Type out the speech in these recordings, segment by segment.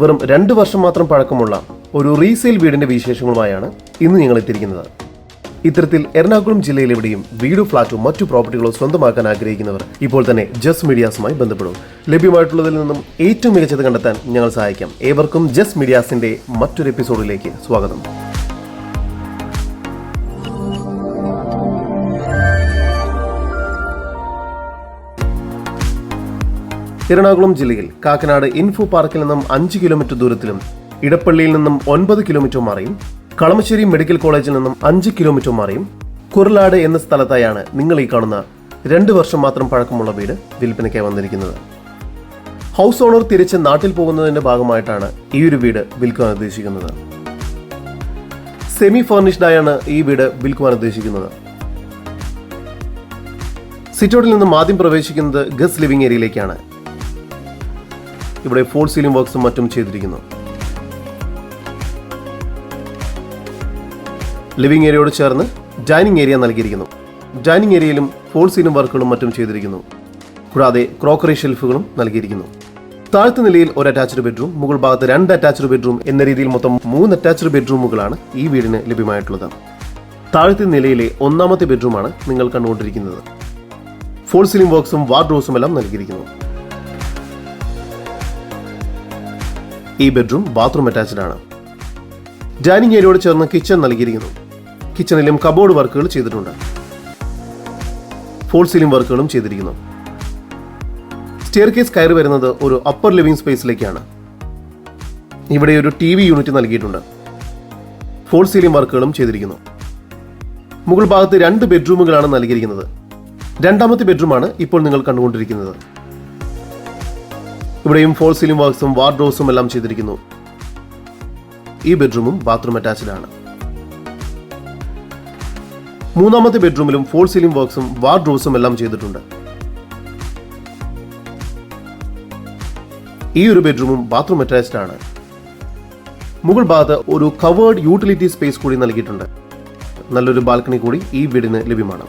വെറും രണ്ട് വർഷം മാത്രം പഴക്കമുള്ള ഒരു റീസെയിൽ വീടിന്റെ വിശേഷങ്ങളുമായാണ് ഇന്ന് ഞങ്ങൾ എത്തിയിരിക്കുന്നത്. ഇത്തരത്തിൽ എറണാകുളം ജില്ലയിൽ എവിടെയും വീടോ ഫ്ളാറ്റോ മറ്റു പ്രോപ്പർട്ടികളോ സ്വന്തമാക്കാൻ ആഗ്രഹിക്കുന്നവർ ഇപ്പോൾ തന്നെ ജസ് മീഡിയാസുമായി ബന്ധപ്പെടും. ലഭ്യമായിട്ടുള്ളതിൽ നിന്നും ഏറ്റവും മികച്ചത് കണ്ടെത്താൻ ഞങ്ങൾ സഹായിക്കാം. ഏവർക്കും ജസ് മീഡിയാസിന്റെ മറ്റൊരു എപ്പിസോഡിലേക്ക് സ്വാഗതം. എറണാകുളം ജില്ലയിൽ കാക്കനാട് ഇൻഫോ പാർക്കിൽ നിന്നും അഞ്ച് കിലോമീറ്റർ ദൂരത്തിലും ഇടപ്പള്ളിയിൽ നിന്നും ഒൻപത് കിലോമീറ്റർ മാറിയും കളമശ്ശേരി മെഡിക്കൽ കോളേജിൽ നിന്നും അഞ്ച് കിലോമീറ്റർ മാറിയും കുരലാട് എന്ന സ്ഥലത്തായാണ് നിങ്ങൾ ഈ കാണുന്ന രണ്ട് വർഷം മാത്രം പഴക്കമുള്ള വീട് വിൽപ്പനയ്ക്കായി വന്നിരിക്കുന്നത്. ഹൗസ് ഓണർ തിരിച്ച് നാട്ടിൽ പോകുന്നതിന്റെ ഭാഗമായിട്ടാണ് ഈ ഒരു വീട് വിൽക്കുവാൻ ഉദ്ദേശിക്കുന്നത്. സെമി ഫർണിഷ്ഡായാണ് ഈ വീട് വിൽക്കുവാൻ ഉദ്ദേശിക്കുന്നത്. സിറ്റോട്ടിൽ നിന്നും ആദ്യം പ്രവേശിക്കുന്നത് ഗസ് ലിവിംഗ് ഏരിയയിലേക്കാണ്. ഇവിടെ ഫോൾ സീലിംഗ് വർക്ക്സും മറ്റും ചെയ്തിരിക്കുന്നു. ലിവിംഗ് ഏരിയയോട് ചേർന്ന് ഡൈനിങ് ഏരിയ നൽകിയിരിക്കുന്നു. ഡൈനിങ് ഏരിയയിലും ഫോൾ സീലിംഗ് വർക്കുകളും മറ്റും ചെയ്തിരിക്കുന്നു. കൂടാതെ ക്രോക്കറി ഷെൽഫുകളും നൽകിയിരിക്കുന്നു. താഴ്ത്ത നിലയിൽ ഒരു അറ്റാച്ച്ഡ് ബെഡ്റൂം മുകൾ ഭാഗത്ത് രണ്ട് അറ്റാച്ച്ഡ് ബെഡ്റൂം എന്ന രീതിയിൽ മൊത്തം മൂന്ന് അറ്റാച്ച്ഡ് ബെഡ്റൂമുകളാണ് ഈ വീടിന് ലഭ്യമായിട്ടുള്ളത്. താഴത്തെ നിലയിലെ ഒന്നാമത്തെ ബെഡ്റൂമാണ് നിങ്ങൾ കണ്ടുകൊണ്ടിരിക്കുന്നത്. ഫോൾ സീലിംഗ് വർക്ക്സും വാർഡ്രോസും എല്ലാം നൽകിയിരിക്കുന്നു. ഈ ബെഡ്റൂം ബാത്റൂം അറ്റാച്ച്ഡ് ആണ്. ഡൈനിങ് ഏരിയയോട് ചേർന്ന് കിച്ചൺ നൽകിയിരിക്കുന്നു. കിച്ചണിലും കബോർഡ് വർക്കുകൾ ചെയ്തിട്ടുണ്ട്. ഫോൾ സീലിംഗ് വർക്കുകളും ചെയ്തിരിക്കുന്നു. സ്റ്റെയർ കേസ് കയറി വരുന്നത് ഒരു അപ്പർ ലിവിംഗ് സ്പേസിലേക്കാണ് ഇവിടെ ഒരു ടി വി യൂണിറ്റ് നൽകിയിട്ടുണ്ട്. ഫോൾ സീലിംഗ് വർക്കുകളും ചെയ്തിരിക്കുന്നു. മുകൾ ഭാഗത്ത് രണ്ട് ബെഡ്റൂമുകളാണ് നൽകിയിരിക്കുന്നത്. രണ്ടാമത്തെ ബെഡ്റൂമാണ് ഇപ്പോൾ നിങ്ങൾ കണ്ടുകൊണ്ടിരിക്കുന്നത്. ഇവിടെയും ഫോൾ സീലിംഗ് വർക്ക്സും വാർഡ്രോസും എല്ലാം ചെയ്തിരിക്കുന്നു. ഈ ബെഡ്റൂമും ബാത്റൂം അറ്റാച്ച്ഡ് ആണ്. മൂന്നാമത്തെ ബെഡ്റൂമിലും ഫോൾ സീലിംഗ് വർക്ക്സും വാർഡ്രോസും എല്ലാം ചെയ്തിട്ടുണ്ട്. ഈ ഒരു ബെഡ്റൂമും ബാത്റൂം അറ്റാച്ച്ഡ് ആണ്. മുകൾ ഭാഗത്ത് ഒരു കവേർഡ് യൂട്ടിലിറ്റി സ്പേസ് കൂടി നൽകിയിട്ടുണ്ട്. നല്ലൊരു ബാൽക്കണി കൂടി ഈ വീടിന് ലഭ്യമാണ്.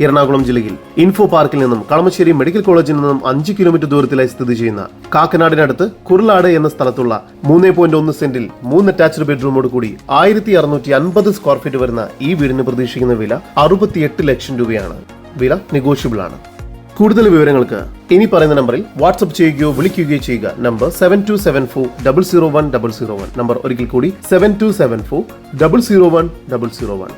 എറണാകുളം ജില്ലയിൽ ഇൻഫോ പാർക്കിൽ നിന്നും കളമശ്ശേരി മെഡിക്കൽ കോളേജിൽ നിന്നും അഞ്ച് കിലോമീറ്റർ ദൂരത്തിലായി സ്ഥിതി ചെയ്യുന്ന കാക്കനാടിനടുത്ത് കുരുളാട് എന്ന സ്ഥലത്തുള്ള മൂന്ന് പോയിന്റ് ഒന്ന് സെന്റിൽ മൂന്ന് അറ്റാച്ച്ഡ് ബെഡ്റൂമോട് കൂടി ആയിരത്തി അറുന്നൂറ്റി അൻപത് സ്ക്വയർ ഫീറ്റ് വരുന്ന ഈ വീടിന് പ്രതീക്ഷിക്കുന്ന വില അറുപത്തിയെട്ട് ലക്ഷം രൂപയാണ്. വില നെഗോഷ്യബിൾ ആണ്. കൂടുതൽ വിവരങ്ങൾക്ക് ഇനി പറയുന്ന നമ്പറിൽ വാട്സ്ആപ്പ് ചെയ്യുകയോ വിളിക്കുകയോ ചെയ്യുക. Number seven two seven four double zero one double zero one number ഒരിക്കൽ കൂടി seven two seven four double zero one double zero one